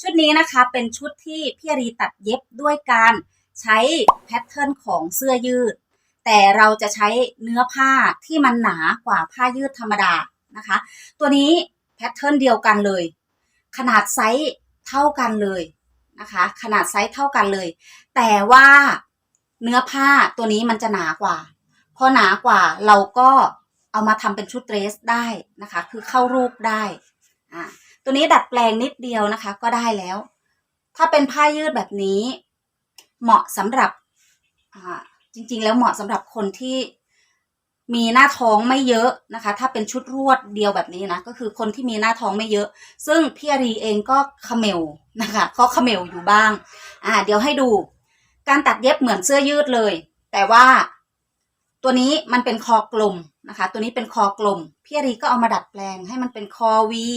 ชุดนี้นะคะเป็นชุดที่พี่อารีตัดเย็บด้วยการใช้แพทเทิร์นของเสื้อยืด แต่เราจะใช้เนื้อผ้าที่มันหนากว่าผ้ายืดธรรมดานะคะ ตัวนี้แพทเทิร์นเดียวกันเลย ขนาดไซส์เท่ากันเลยนะคะ ขนาดไซส์เท่ากันเลย แต่ว่าเนื้อผ้าตัวนี้มันจะหนากว่า พอหนากว่าเราก็เอามาทำเป็นชุดเดรสได้นะคะ คือเข้ารูปได้อ่า ตัวนี้ดัดแปลงนิดเดียวนะคะ ก็ได้แล้ว ถ้าเป็นผ้ายืดแบบนี้ เหมาะสำหรับจริงๆ แล้วเหมาะสำหรับคนที่มีหน้าท้องไม่เยอะนะคะ ถ้าเป็นชุดรวดเดียวแบบนี้นะก็คือคนที่มีหน้าท้องไม่เยอะ ซึ่งพี่อารีเองก็เขมวนะคะก็เขมวอยู่บ้างอ่าเดี๋ยวให้ดู การตัดเย็บเหมือนเสื้อยืดเลย แต่ว่าตัวนี้มันเป็นคอกลมนะคะ ตัวนี้เป็นคอกลมพี่อารีก็เอามาดัดแปลงให้มันเป็นคอวี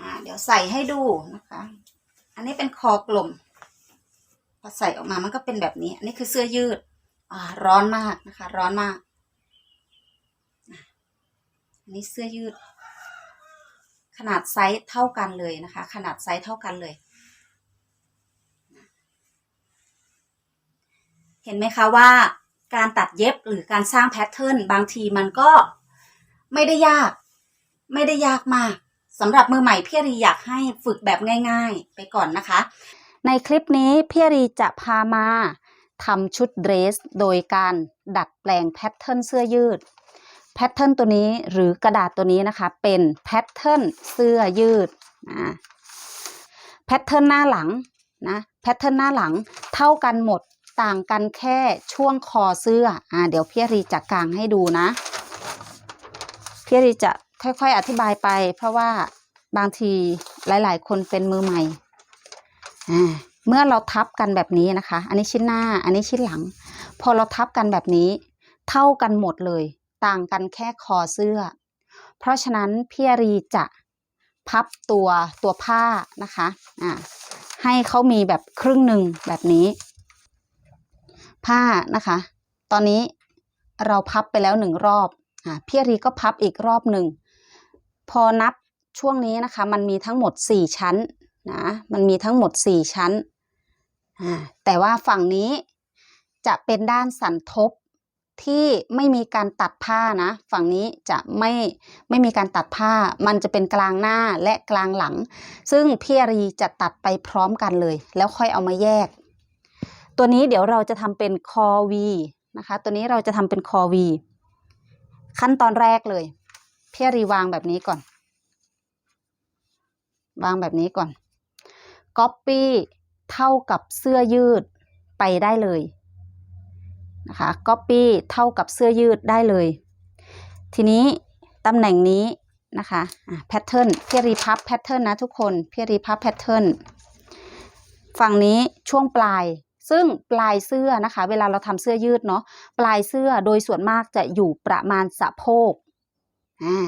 อ่า เดี๋ยวใส่ให้ดูนะคะ อันนี้เป็นคอกลม พอใส่ออกมามันก็เป็นแบบนี้ อันนี้คือเสื้อยืด อ่า ร้อนมากนะคะ ร้อนมาก อันนี้เสื้อยืด ขนาดไซส์เท่ากันเลยนะคะ ขนาดไซส์เท่ากันเลย เห็นไหมคะว่าการตัดเย็บหรือการสร้างแพทเทิร์นบางทีมันก็ไม่ได้ยาก ไม่ได้ยากมาก สำหรับมือใหม่พี่รีอยากให้ฝึกแบบง่าย ๆ ไปก่อนนะคะ ในคลิปนี้พี่รีจะพามาทำชุดเดรส โดยการดัดแปลงแพทเทิร์นเสื้อยืดแพทเทิร์นตัวนี้หรือกระดาษตัวนี้นะคะ เป็นแพทเทิร์นเสื้อยืดนะแพทเทิร์นหน้าหลังนะแพทเทิร์นหน้าหลังเท่ากันหมดต่างกันแค่ช่วงคอเสื้ออ่าเดี๋ยวพี่รีจะกางให้ดูนะพี่รีจะ ค่อยๆอธิบายไป เพราะว่าบางทีหลาย ๆ คนเป็นมือใหม่เมื่อเราทับกันแบบนี้นะคะ อันนี้ชิ้นหน้า อันนี้ชิ้นหลัง พอเราทับกันแบบนี้ เท่ากันหมดเลย ต่างกันแค่คอเสื้อ เพราะฉะนั้นพี่อรีจะพับตัวตัวผ้านะคะอ่าให้เขามีแบบครึ่งหนึ่งแบบนี้ ผ้านะคะ ตอนนี้เราพับไปแล้วหนึ่งรอบอ่าพี่อรีก็พับอีกรอบหนึ่ง พอนับช่วงนี้นะคะ มันมีทั้งหมดสี่ชั้นนะมันมีทั้งหมดสี่ชั้นแต่ว่าฝั่งนี้จะเป็นด้านสันทบที่ไม่มีการตัดผ้านะ ฝั่งนี้จะไม่ไม่มีการตัดผ้า มันจะเป็นกลางหน้าและกลางหลัง ซึ่งพี่อรีจะตัดไปพร้อมกันเลย แล้วค่อยเอามาแยก ตัวนี้เดี๋ยวเราจะทำเป็นคอวีนะคะ ตัวนี้เราจะทำเป็นคอวีขั้นตอนแรกเลย พี่รีวางแบบนี้ก่อน วางแบบนี้ก่อน Copy เท่ากับเสื้อยืดไปได้เลยนะคะ Copy เท่ากับเสื้อยืดได้เลย ทีนี้ตำแหน่งนี้นะคะแพทเทิร์นพี่รีพับแพทเทิร์นนะทุกคนพี่รีพับแพทเทิร์นฝั่งนี้ช่วงปลาย ซึ่งปลายเสื้อนะคะ เวลาเราทำเสื้อยืดเนาะปลายเสื้อโดยส่วนมากจะอยู่ประมาณสะโพก อ่า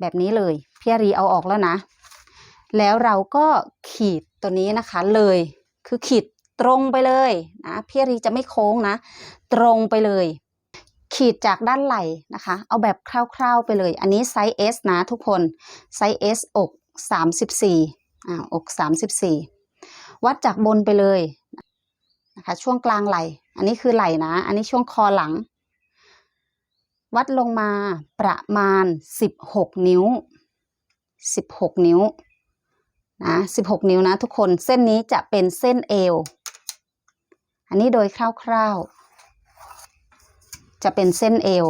แบบนี้เลยพี่รีเอาออกแล้วนะ แล้วเราก็ขีดตัวนี้นะคะเลย คือขีดตรงไปเลยนะพี่รีจะไม่โค้งนะ ตรงไปเลย ขีดจากด้านไหล่นะคะ เอาแบบคร่าวๆไปเลย อันนี้ไซส์ S นะทุกคน ไซส์ S อก34อ่าอก34 วัดจากบนไปเลยนะคะช่วงกลางไหล่ อันนี้คือไหล่นะ อันนี้ช่วงคอหลัง วัดลงมาประมาณ 16 นิ้ว 16 นิ้วนะ16 นิ้วนะทุกคนเส้นนี้จะเป็นเส้นเอว อันนี้โดยคร่าวๆ จะเป็นเส้นเอว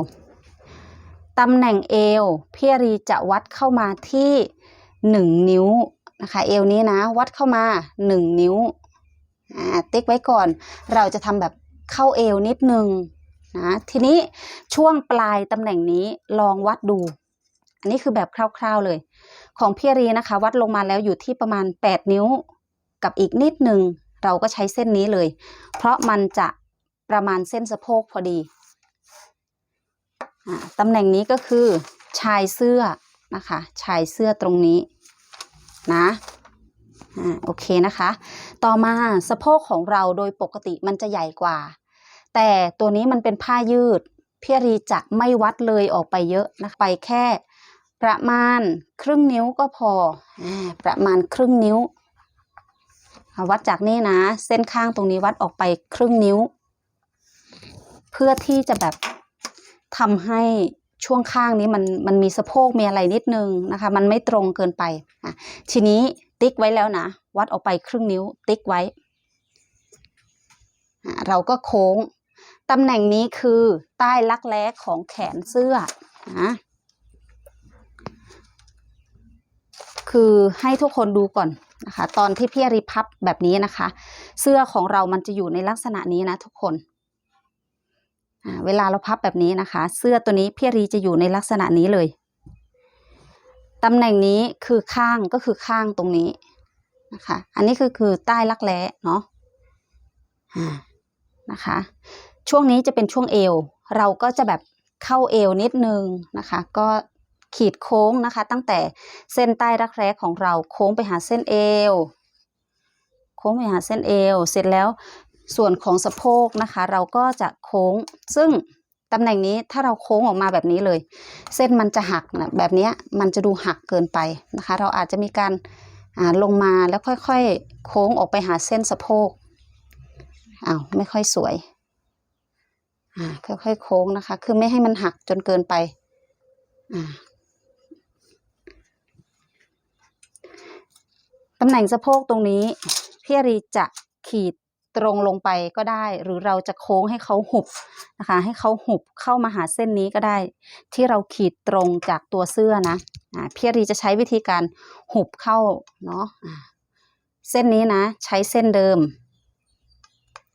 ตำแหน่งเอวพี่รีจะวัดเข้ามาที่ 1 นิ้วนะคะเอวนี้นะวัดเข้ามา 1 นิ้วติ๊กไว้ก่อน เราจะทำแบบเข้าเอวนิดนึง นะทีนี้ช่วงปลายตำแหน่งนี้ลองวัดดู อันนี้คือแบบคร่าวๆเลย ของพี่รีนะคะ วัดลงมาแล้วอยู่ที่ประมาณ 8 นิ้วกับอีกนิดหนึ่งเราก็ใช้เส้นนี้เลย เพราะมันจะประมาณเส้นสะโพกพอดีตำแหน่งนี้ก็คือชายเสื้อนะคะ ชายเสื้อตรงนี้นะอ่าโอเคนะคะ ต่อมาสะโพกของเราโดยปกติมันจะใหญ่กว่า แต่ตัวนี้มันเป็นผ้ายืด พี่รีจะไม่วัดเลยออกไปเยอะนะไปแค่ ประมาณครึ่งนิ้วก็พอประมาณครึ่งนิ้ววัดจากนี่นะ เส้นข้างตรงนี้วัดออกไปครึ่งนิ้ว เพื่อที่จะแบบทำให้ช่วงข้างนี้มันมันมีสะโพกมีอะไรนิดนึงนะคะ มันไม่ตรงเกินไปอะทีนี้ติ๊กไว้แล้วนะ วัดออกไปครึ่งนิ้วติ๊กไว้ เราก็โค้ง ตำแหน่งนี้คือใต้ลักแร้ของแขนเสื้อนะคือให้ทุกคนดูก่อนนะคะ ตอนที่พี่ริพับแบบนี้นะคะ เสื้อของเรามันจะอยู่ในลักษณะนี้นะทุกคนเวลาเราพับแบบนี้นะคะ เสื้อตัวนี้พี่รีจะอยู่ในลักษณะนี้เลยตำแหน่งนี้คือข้างก็คือข้างตรงนี้นะคะ อันนี้คือคือใต้รักแร้เนาะนะคะ ช่วงนี้จะเป็นช่วงเอว เราก็จะแบบเข้าเอวนิดนึงนะคะ ก็ขีดโค้งนะคะ ตั้งแต่เส้นใต้รักแร้ของเราโค้งไปหาเส้นเอว โค้งไปหาเส้นเอว เสร็จแล้วส่วนของสะโพกนะคะ เราก็จะโค้งซึ่งตำแหน่งนี้ถ้าเราโค้งออกมาแบบนี้เลย เส้นมันจะหักนะแบบนี้มันจะดูหักเกินไปนะคะ เราอาจจะมีการาลงมาแล้วค่อยๆ โค้งออกไปหาเส้นสะโพกอ้าวไม่ค่อยสวย อ่าค่อยๆโค้งนะคะ คือไม่ให้มันหักจนเกินไป อ่าตำแหน่งสะโพกตรงนี้พี่รีจะขีดตรงลงไปก็ได้ หรือเราจะโค้งให้เขาหุบนะคะ ให้เขาหุบเข้ามาหาเส้นนี้ก็ได้ ที่เราขีดตรงจากตัวเสื้อนะอ่าพี่รีจะใช้วิธีการหุบเข้าเนาะเส้นนี้นะ ใช้เส้นเดิม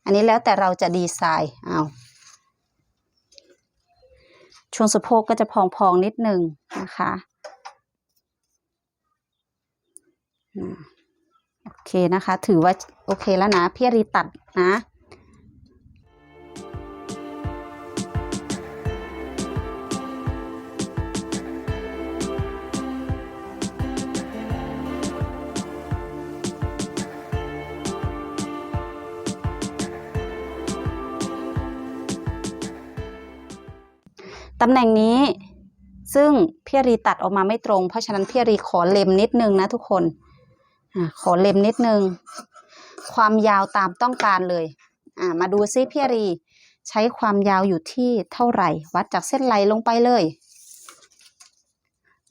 อันนี้แล้วแต่เราจะดีไซน์เอา ช่วงสะโพกก็จะพองๆนิดนึงนะคะโอเคนะคะ ถือว่าโอเคแล้วนะพี่รีตัดนะ ตำแหน่งนี้ซึ่งพี่รีตัดออกมาไม่ตรง เพราะฉะนั้นพี่รีขอเล็มนิดนึงนะทุกคนอขอเล็มนิดนึง ความยาวตามต้องการเลยมาดูซิพี่รี ใช้ความยาวอยู่ที่เท่าไหร่ วัดจากเส้นไหลลงไปเลย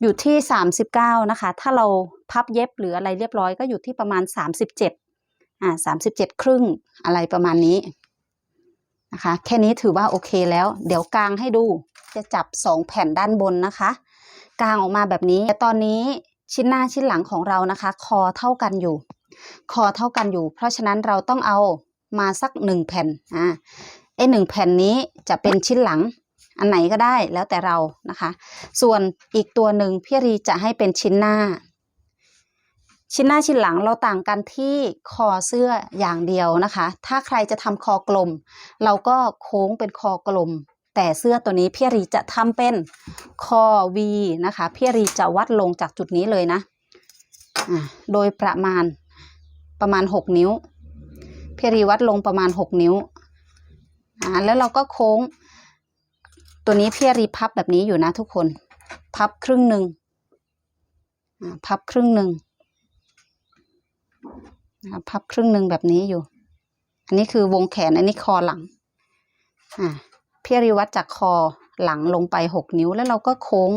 อยู่ที่สามสิบเก้านะคะ ถ้าเราพับเย็บหรืออะไรเรียบร้อยก็อยู่ที่ประมาณสามสิบเจ็ดอ่าสามสิบเจ็ดครึ่งอะไรประมาณนี้นะคะ แค่นี้ถือว่าโอเคแล้ว เดี๋ยวกางให้ดู จะจับสองแผ่นด้านบนนะคะ กางออกมาแบบนี้แต่ตอนนี้ชิ้นหน้าชิ้นหลังของเรานะคะ คอเท่ากันอยู่ คอเท่ากันอยู่ เพราะฉะนั้นเราต้องเอามาสักหนึ่งแผ่นอ่าไอหนึ่งแผ่นนี้จะเป็นชิ้นหลังอันไหนก็ได้แล้วแต่เรานะคะ ส่วนอีกตัวหนึ่งพี่รีจะให้เป็นชิ้นหน้า ชิ้นหน้าชิ้นหลังเราต่างกันที่คอเสื้ออย่างเดียวนะคะ ถ้าใครจะทำคอกลม เราก็โค้งเป็นคอกลม แต่เสื้อตัวนี้พี่รีจะทำเป็นคอ V นะคะพี่รีจะวัดลงจากจุดนี้เลยนะโดยประมาณประมาณ 6 นิ้วพี่รีวัดลงประมาณ 6 นิ้วแล้วเราก็โค้ง ตัวนี้พี่รีพับแบบนี้อยู่นะทุกคน พับครึ่งหนึ่งพับครึ่งหนึ่งพับครึ่งหนึ่งแบบนี้อยู่ อันนี้คือวงแขน อันนี้คอหลัง อ่า พี่ริวัดจากคอหลังลงไปหกนิ้วแล้วเราก็โค้ง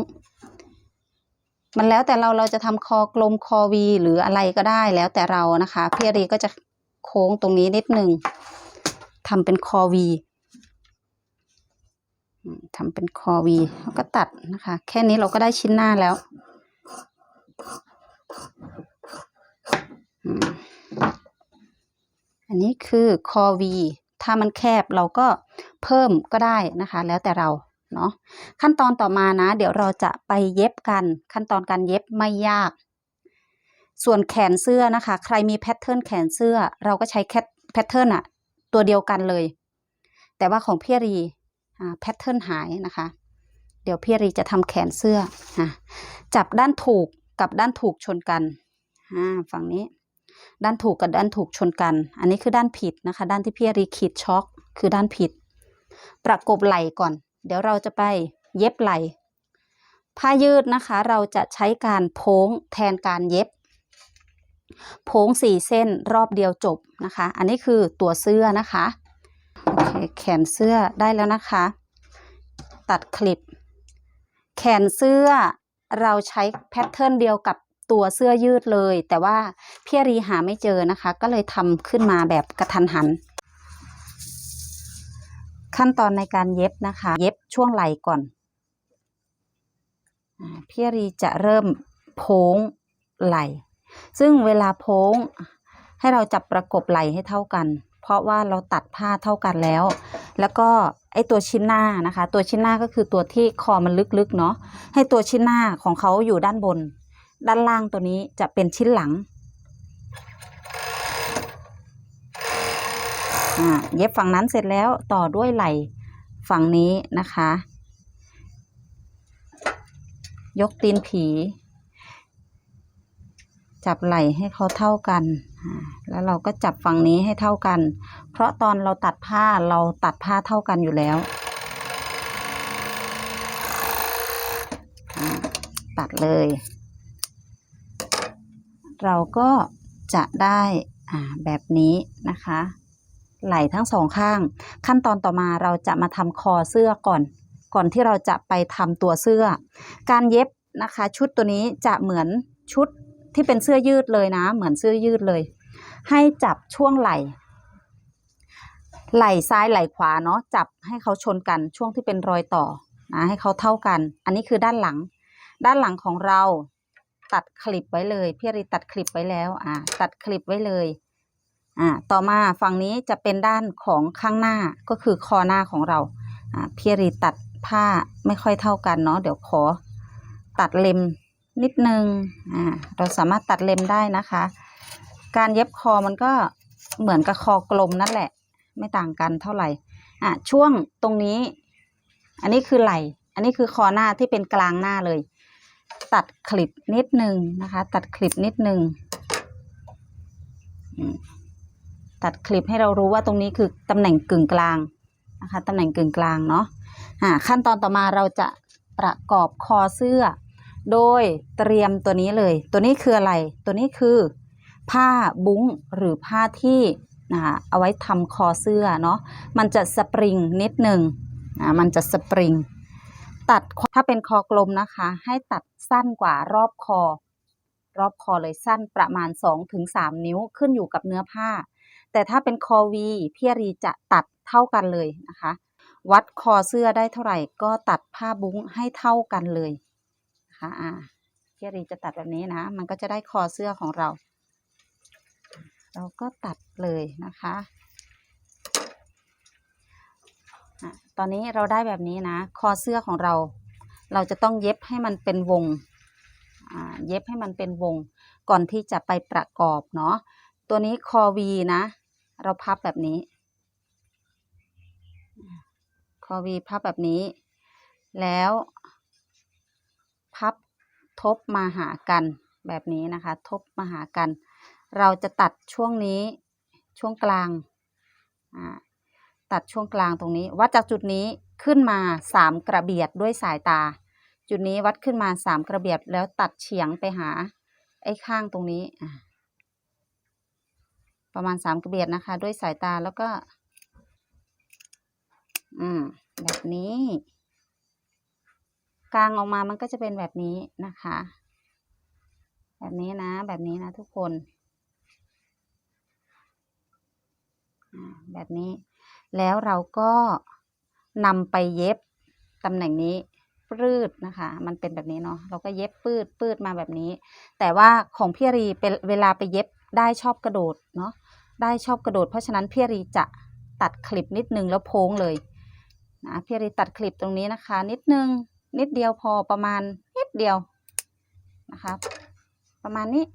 มันแล้วแต่เราเราจะทำคอกลมคอวีหรืออะไรก็ได้แล้วแต่เรานะคะพี่รีก็จะโค้งตรงนี้นิดนึงทำเป็นคอวีทำเป็นคอวีแล้วก็ตัดนะคะ แค่นี้เราก็ได้ชิ้นหน้าแล้วอันนี้คือคอวี ถ้ามันแคบเราก็เพิ่มก็ได้นะคะ แล้วแต่เราเนาะขั้นตอนต่อมานะ เดี๋ยวเราจะไปเย็บกัน ขั้นตอนการเย็บไม่ยาก ส่วนแขนเสื้อนะคะ ใครมีแพทเทิร์นแขนเสื้อ เราก็ใช้แคทแพทเทิร์นอะตัวเดียวกันเลย แต่ว่าของพี่รีแพทเทิร์นหายนะคะ เดี๋ยวพี่รีจะทำแขนเสื้อจับด้านถูกกับด้านถูกชนกันอ่าฝั่งนี้ ด้านถูกกับด้านถูกชนกัน อันนี้คือด้านผิดนะคะ ด้านที่พี่รีขีดช็อกคือด้านผิด ประกบไหล่ก่อน เดี๋ยวเราจะไปเย็บไหล่ผ้ายืดนะคะ เราจะใช้การโพ้งแทนการเย็บ โพ้งสี่เส้นรอบเดียวจบนะคะ อันนี้คือตัวเสื้อนะคะโอเคแขนเสื้อได้แล้วนะคะ ตัดคลิป แขนเสื้อเราใช้แพทเทิร์นเดียวกับ ตัวเสื้อยืดเลย แต่ว่าพี่รีหาไม่เจอนะคะ ก็เลยทำขึ้นมาแบบกระทันหัน ขั้นตอนในการเย็บนะคะ เย็บช่วงไหล่ก่อนพี่รีจะเริ่มโพ้งไหล่ ซึ่งเวลาโพ้งให้เราจับประกบไหล่ให้เท่ากัน เพราะว่าเราตัดผ้าเท่ากันแล้ว แล้วก็ไอตัวชิ้นหน้านะคะ ตัวชิ้นหน้าก็คือตัวที่คอมันลึกๆเนาะให้ตัวชิ้นหน้าของเขาอยู่ด้านบน ด้านล่างตัวนี้จะเป็นชิ้นหลังอ่าเย็บฝั่งนั้นเสร็จแล้วต่อด้วยไหล่ฝั่งนี้นะคะ ยกตีนผี จับไหล่ให้เขาเท่ากัน แล้วเราก็จับฝั่งนี้ให้เท่ากัน เพราะตอนเราตัดผ้าเราตัดผ้าเท่ากันอยู่แล้วอ่าตัดเลย เราก็จะได้แบบนี้นะคะ ไหล่ทั้งสองข้าง ขั้นตอนต่อมาเราจะมาทำคอเสื้อก่อน ก่อนที่เราจะไปทำตัวเสื้อ การเย็บนะคะ ชุดตัวนี้จะเหมือนชุดที่เป็นเสื้อยืดเลยนะ เหมือนเสื้อยืดเลย ให้จับช่วงไหล่ ไหล่ซ้ายไหล่ขวาเนาะจับให้เขาชนกันช่วงที่เป็นรอยต่อนะให้เขาเท่ากัน อันนี้คือด้านหลัง ด้านหลังของเรา ตัดคลิปไว้เลยพี่รีตัดคลิปไว้แล้ว อ่า ตัดคลิปไว้เลย อ่า ต่อมาฝั่งนี้จะเป็นด้านของข้างหน้าก็คือคอหน้าของเรา อ่าพี่รีตัดผ้าไม่ค่อยเท่ากันเนาะเดี๋ยวขอตัดเล็มนิดนึง อ่า เราสามารถตัดเล็มได้นะคะ การเย็บคอมันก็เหมือนกับคอกลมนั่นแหละ ไม่ต่างกันเท่าไหร่ อะช่วงตรงนี้ อันนี้คือไหล่ อันนี้คือคอหน้าที่เป็นกลางหน้าเลย ตัดคลิปนิดนึงนะคะ ตัดคลิปนิดนึงตัดคลิปให้เรารู้ว่าตรงนี้คือตำแหน่งกึ่งกลางนะคะตำแหน่งกึ่งกลางเนาะอ่าขั้นตอนต่อมาเราจะประกอบคอเสื้อ โดยเตรียมตัวนี้เลย ตัวนี้คืออะไร ตัวนี้คือ ผ้าบุ้งหรือผ้าที่นะคะเอาไว้ทำคอเสื้อเนาะมันจะสปริงนิดหนึ่งอ่ามันจะสปริง ตัดถ้าเป็นคอกลมนะคะ ให้ตัดสั้นกว่ารอบคอ รอบคอเลยสั้นประมาณ 2-3 นิ้วขึ้นอยู่กับเนื้อผ้า แต่ถ้าเป็นคอวีพี่รีจะตัดเท่ากันเลยนะคะ วัดคอเสื้อได้เท่าไหร่ ก็ตัดผ้าบุ้งให้เท่ากันเลยนะคะอ่าพี่รีจะตัดแบบนี้นะ มันก็จะได้คอเสื้อของเรา เราก็ตัดเลยนะคะอะ ตอนนี้เราได้แบบนี้นะ คอเสื้อของเรา เราจะต้องเย็บให้มันเป็นวง เย็บให้มันเป็นวง ก่อนที่จะไปประกอบเนาะ ตัวนี้คอวีนะ เราพับแบบนี้ คอวีพับแบบนี้ แล้ว พับทบมาหากันแบบนี้นะคะ ทบมาหากัน เราจะตัดช่วงนี้ช่วงกลาง อ่า ตัดช่วงกลางตรงนี้ วัดจากจุดนี้ขึ้นมาสามกระเบียดด้วยสายตา จุดนี้วัดขึ้นมาสามกระเบียดแล้วตัดเฉียงไปหา ไอ้ข้างตรงนี้ประมาณสามกระเบียดนะคะ ด้วยสายตาแล้วก็ อืม แบบนี้ กลางออกมามันก็จะเป็นแบบนี้นะคะ แบบนี้นะ แบบนี้นะทุกคนอ่าแบบนี้ แล้วเราก็นำไปเย็บตำแหน่งนี้ปืดนะคะ มันเป็นแบบนี้เนาะเราก็เย็บปืดปืดมาแบบนี้ แต่ว่าของพี่รีเป็นเวลาไปเย็บได้ชอบกระโดดเนาะได้ชอบกระโดด เพราะฉะนั้นพี่รีจะตัดคลิปนิดนึงแล้วโพ้งเลยนะพี่รีตัดคลิปตรงนี้นะคะ นิดนึงนิดเดียวพอประมาณนิดเดียวนะคะประมาณนี้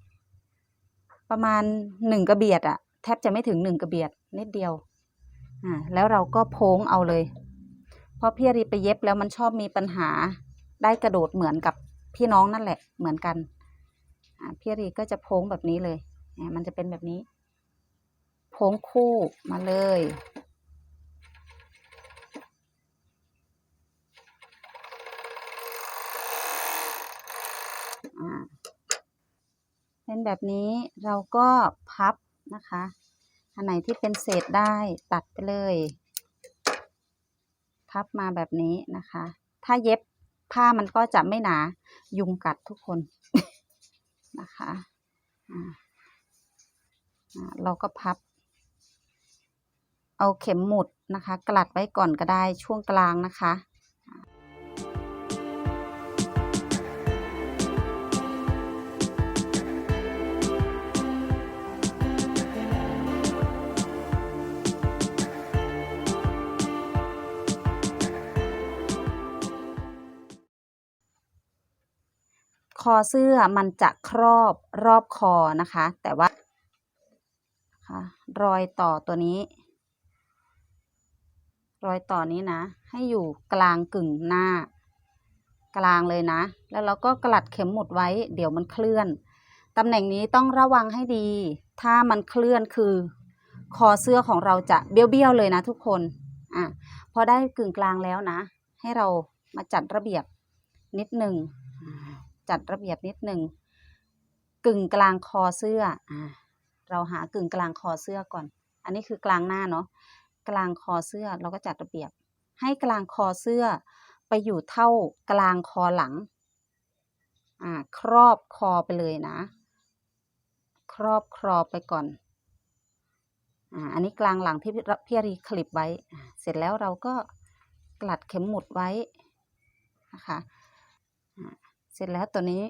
ประมาณหนึ่งกระเบียดอะแทบจะไม่ถึงหนึ่งกระเบียดนิดเดียว่าแล้วเราก็โพ้งเอาเลย เพราะพี่รีไปเย็บแล้วมันชอบมีปัญหาได้กระโดดเหมือนกับพี่น้องนั่นแหละเหมือนกันอ่พี่รีก็จะโพ้งแบบนี้เลยยมันจะเป็นแบบนี้ โพ้งคู่มาเลยเป็นแบบนี้เราก็พับนะคะ อันไหนที่เป็นเศษได้ตัดไปเลย พับมาแบบนี้นะคะ ถ้าเย็บผ้ามันก็จะไม่หนา ยุงกัดทุกคนนะคะอ่าเราก็พับ เอาเข็มหมุดนะคะ กลัดไว้ก่อนก็ได้ช่วงกลางนะคะ คอเสื้อมันจะครอบรอบคอนะคะ แต่ว่าค่ะรอยต่อตัวนี้ รอยต่อนี้นะ ให้อยู่กลางกึ่งหน้า กลางเลยนะ แล้วเราก็กลัดเข็มหมุดไว้ เดี๋ยวมันเคลื่อนตำแหน่งนี้ต้องระวังให้ดี ถ้ามันเคลื่อนคือ คอเสื้อของเราจะเบี้ยวๆเลยนะทุกคนอะพอได้กึ่งกลางแล้วนะ ให้เรามาจัดระเบียบนิดหนึ่ง จัดระเบียบนิดหนึ่งกึ่งกลางคอเสื้ออ่าเราหากึ่งกลางคอเสื้อก่อน อันนี้คือกลางหน้าเนาะกลางคอเสื้อเราก็จัดระเบียบ ให้กลางคอเสื้อไปอยู่เท่ากลางคอหลังอ่าครอบคอไปเลยนะ ครอบครอไปก่อนอ่าอันนี้กลางหลังที่พี่พี่อารีคลิปไว้ เสร็จแล้วเราก็กลัดเข็มหมุดไว้นะคะ เสร็จแล้วตัวนี้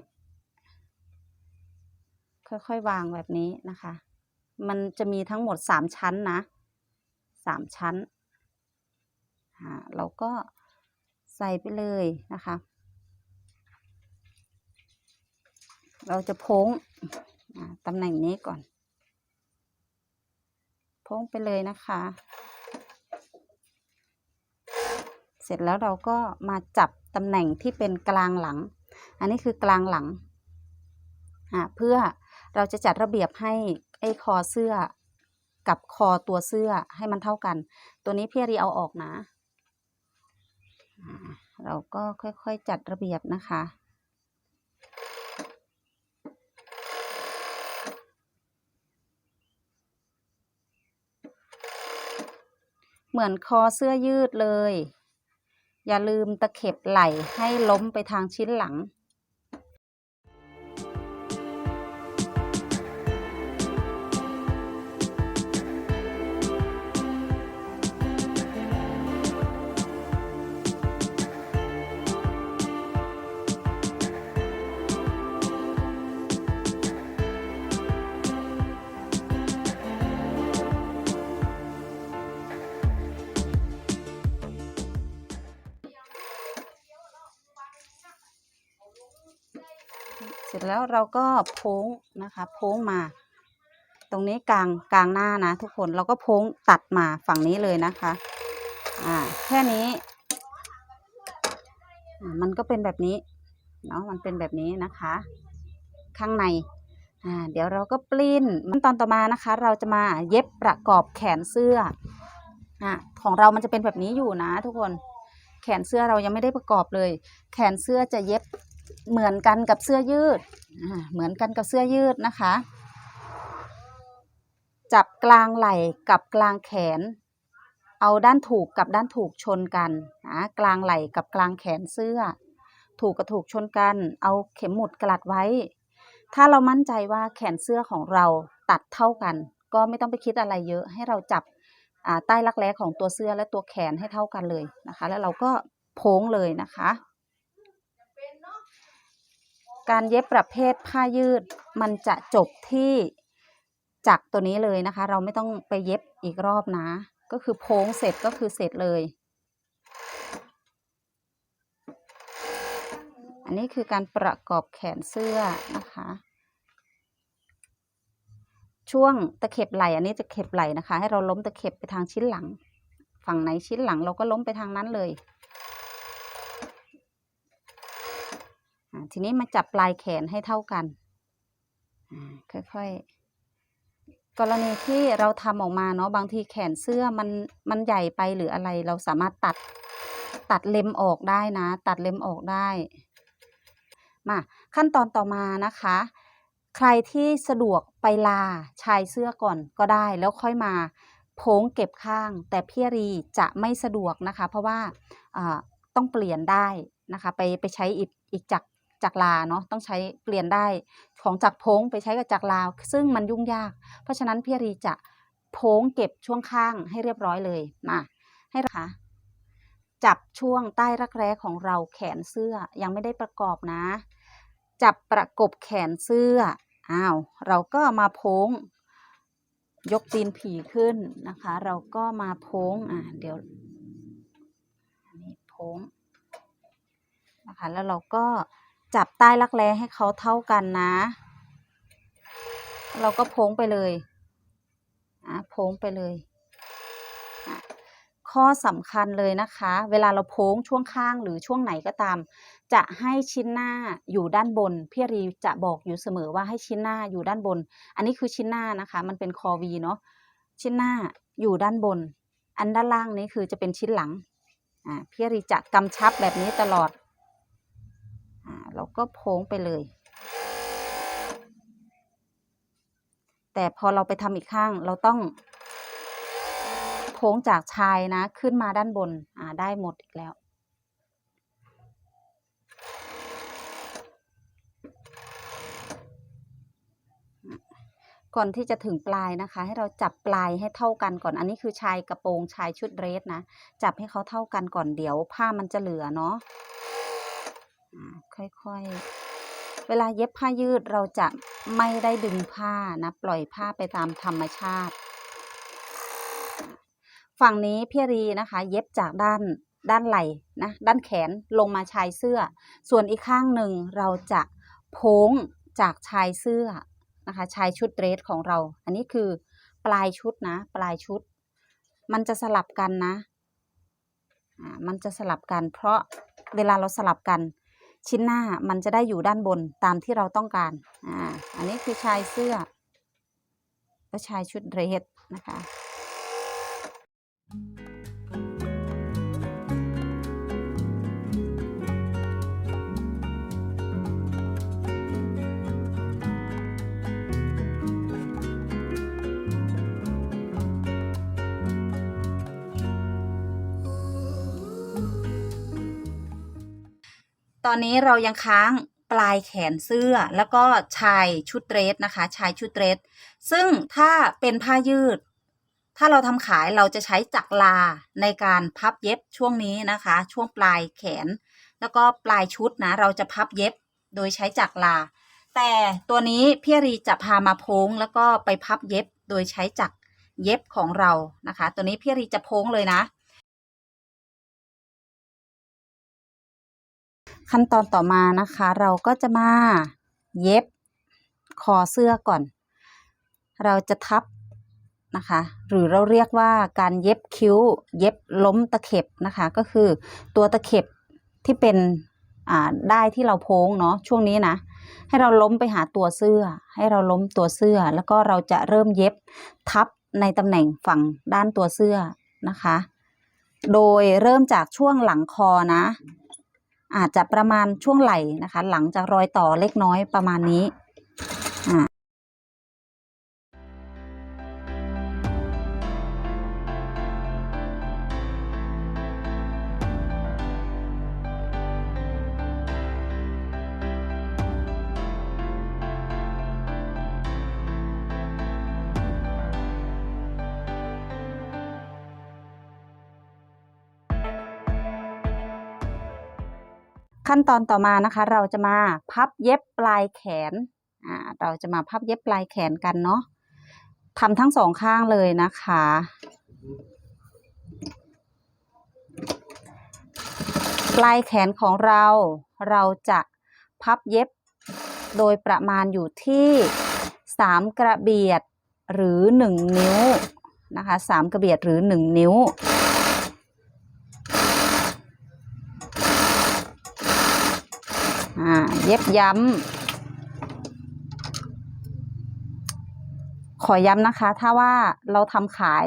ค่อยๆวางแบบนี้นะคะ มันจะมีทั้งหมดสามชั้นนะสามชั้นเราก็ใส่ไปเลยนะคะ เราจะโพ้งตำแหน่งนี้ก่อน โพ้งไปเลยนะคะ เสร็จแล้วเราก็มาจับตำแหน่งที่เป็นกลางหลัง อันนี้คือกลางหลังเพื่อเราจะจัดระเบียบให้ไอ้คอเสื้อกับคอตัวเสื้อให้มันเท่ากัน ตัวนี้พี่รีเอาออกนะ เราก็ค่อยๆจัดระเบียบนะคะ เหมือนคอเสื้อยืดเลย อย่าลืมตะเข็บไหล่ให้ล้มไปทางชิ้นหลัง แล้วเราก็โพ้งนะคะโพ้งมา ตรงนี้กลางกลางหน้านะ ทุกคนเราก็โพ้งตัดมาฝั่งนี้เลยนะคะ อ่าแค่นี้อ่ามันก็เป็นแบบนี้เนาะมันเป็นแบบนี้นะคะ ข้างในอ่าเดี๋ยวเราก็ปลิ้นขั้นตอนต่อมานะคะ เราจะมาเย็บประกอบแขนเสื้ออ่าของเรามันจะเป็นแบบนี้อยู่นะ ทุกคนแขนเสื้อเรายังไม่ได้ประกอบเลย แขนเสื้อจะเย็บ เหมือนกันกับเสื้อยืด เหมือนกันกับเสื้อยืดนะคะ จับกลางไหล่กับกลางแขน เอาด้านถูกกับด้านถูกชนกันนะกลางไหล่กับกลางแขนเสื้อ ถูกกับถูกชนกัน เอาเข็มหมุดกลัดไว้ ถ้าเรามั่นใจว่าแขนเสื้อของเราตัดเท่ากัน ก็ไม่ต้องไปคิดอะไรเยอะให้เราจับใต้รักแร้ของตัวเสื้อและตัวแขนให้เท่ากันเลยนะคะ แล้วเราก็โพ้งเลยนะคะ การเย็บประเภทผ้ายืดมันจะจบที่จักตัวนี้เลยนะคะ เราไม่ต้องไปเย็บอีกรอบนะ ก็คือโพ้งเสร็จก็คือเสร็จเลย อันนี้คือการประกอบแขนเสื้อนะคะ ช่วงตะเข็บไหลอันนี้จะเข็บไหลนะคะ ให้เราล้มตะเข็บไปทางชิ้นหลัง ฝั่งไหนชิ้นหลังเราก็ล้มไปทางนั้นเลยอ่า ทีนี้มาจับปลายแขนให้เท่ากันอ่าค่อยๆ กรณีที่เราทำออกมาเนาะบางทีแขนเสื้อมันมันใหญ่ไปหรืออะไร เราสามารถตัดตัดเล็มออกได้นะ ตัดเล็มออกได้ มาขั้นตอนต่อมานะคะ ใครที่สะดวกไปลาชายเสื้อก่อนก็ได้แล้วค่อยมาโพ้งเก็บข้าง แต่พี่รีจะไม่สะดวกนะคะ เพราะว่าอ่าต้องเปลี่ยนได้นะคะ ไปไปใช้อีกอีกจาก จากลาเนาะต้องใช้เปลี่ยนได้ของจากโพงไปใช้กับจากลาว ซึ่งมันยุ่งยาก เพราะฉะนั้นพี่รีจะโพงเก็บช่วงข้างให้เรียบร้อยเลยมาให้นะคะจับช่วงใต้รักแร้ของเราแขนเสื้อยังไม่ได้ประกอบนะ จับประกบแขนเสื้ออ้าวเราก็มาโพงยกตีนผีขึ้นนะคะ เราก็มาโพงอ่าเดี๋ยวอันนี้โพงนะคะแล้วเราก็ จับใต้รักแร้ให้เขาเท่ากันนะ เราก็โพ้งไปเลยอ่าโพ้งไปเลย ข้อสำคัญเลยนะคะ เวลาเราโพ้งช่วงข้างหรือช่วงไหนก็ตาม จะให้ชิ้นหน้าอยู่ด้านบน พี่รีจะบอกอยู่เสมอว่าให้ชิ้นหน้าอยู่ด้านบน อันนี้คือชิ้นหน้านะคะ มันเป็นคอวีเนาะ ชิ้นหน้าอยู่ด้านบน อันด้านล่างนี้คือจะเป็นชิ้นหลัง อ่าพี่รีจะกำชับแบบนี้ตลอด เราก็โพ้งไปเลย แต่พอเราไปทำอีกข้างเราต้องโพ้งจากชายนะขึ้นมาด้านบนอ่าได้หมดอีกแล้วก่อนที่จะถึงปลายนะคะ ให้เราจับปลายให้เท่ากันก่อน อันนี้คือชายกระโปรงชายชุดเดรสนะ จับให้เขาเท่ากันก่อนเดี๋ยวผ้ามันจะเหลือเนาะ ค่อยๆ เวลาเย็บผ้ายืดเราจะไม่ได้ดึงผ้านะ ปล่อยผ้าไปตามธรรมชาติ ฝั่งนี้พี่รีนะคะ เย็บจากด้านด้านไหล่นะ ด้านแขนลงมาชายเสื้อ ส่วนอีกข้างหนึ่งเราจะโพ้งจากชายเสื้อนะคะ ชายชุดเดรสของเรา อันนี้คือปลายชุดนะ ปลายชุด มันจะสลับกันนะ อ่า มันจะสลับกัน เพราะเวลาเราสลับกัน ชิ้นหน้ามันจะได้อยู่ด้านบนตามที่เราต้องการ อ่า อันนี้คือชายเสื้อ และชายชุดเดรสนะคะ ตอนนี้เรายังค้างปลายแขนเสื้อแล้วก็ชายชุดเดรสนะคะ ชายชุดเดรสซึ่งถ้าเป็นผ้ายืด ถ้าเราทำขายเราจะใช้จักรลาในการพับเย็บช่วงนี้นะคะ ช่วงปลายแขน แล้วก็ปลายชุดนะ เราจะพับเย็บโดยใช้จักรลา แต่ตัวนี้พี่รีจะพามาโพ้งแล้วก็ไปพับเย็บโดยใช้จักรเย็บของเรานะคะ ตัวนี้พี่รีจะโพ้งเลยนะ ขั้นตอนต่อมานะคะ เราก็จะมาเย็บคอเสื้อก่อน เราจะทับนะคะ หรือเราเรียกว่าการเย็บคิ้ว เย็บล้มตะเข็บนะคะ ก็คือตัวตะเข็บที่เป็นได้ที่เราโพ้งเนาะช่วงนี้นะให้เราล้มไปหาตัวเสื้อ ให้เราล้มตัวเสื้อ แล้วก็เราจะเริ่มเย็บทับในตำแหน่งฝั่งด้านตัวเสื้อนะคะ โดยเริ่มจากช่วงหลังคอนะ อาจจะประมาณช่วงไหล่นะคะ หลังจากรอยต่อเล็กน้อยประมาณนี้ ขั้นตอนต่อมานะคะ เราจะมาพับเย็บปลายแขนอ่าเราจะมาพับเย็บปลายแขนกันเนาะทำทั้งสองข้างเลยนะคะ ปลายแขนของเราเราจะพับเย็บโดยประมาณอยู่ที่สามกระเบียดหรือหนึ่งนิ้วนะคะสามกระเบียดหรือหนึ่งนิ้ว อ่า เย็บย้ำ ขอย้ำนะคะ ถ้าว่าเราทำขาย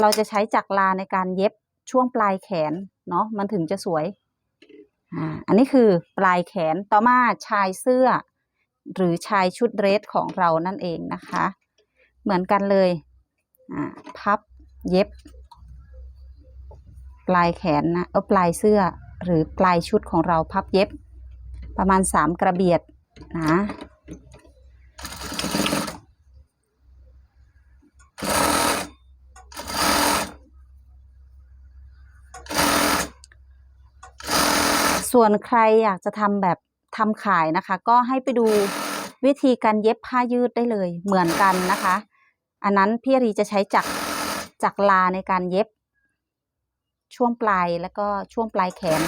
เราจะใช้จักรลาในการเย็บช่วงปลายแขนเนาะมันถึงจะสวยอ่าอันนี้คือปลายแขนต่อมาชายเสื้อ หรือชายชุดเดรสของเรานั่นเองนะคะ เหมือนกันเลยอ่าพับเย็บ ปลายแขนนะเออปลายเสื้อหรือปลายชุดของเราพับเย็บ ประมาณสามกระเบียดนะส่วนใครอยากจะทำแบบทำขายนะคะ ก็ให้ไปดูวิธีการเย็บผ้ายืดได้เลยเหมือนกันนะคะ อันนั้นพี่รีจะใช้จักรจักลาในการเย็บ ช่วงปลายแล้วก็ช่วงปลายแขน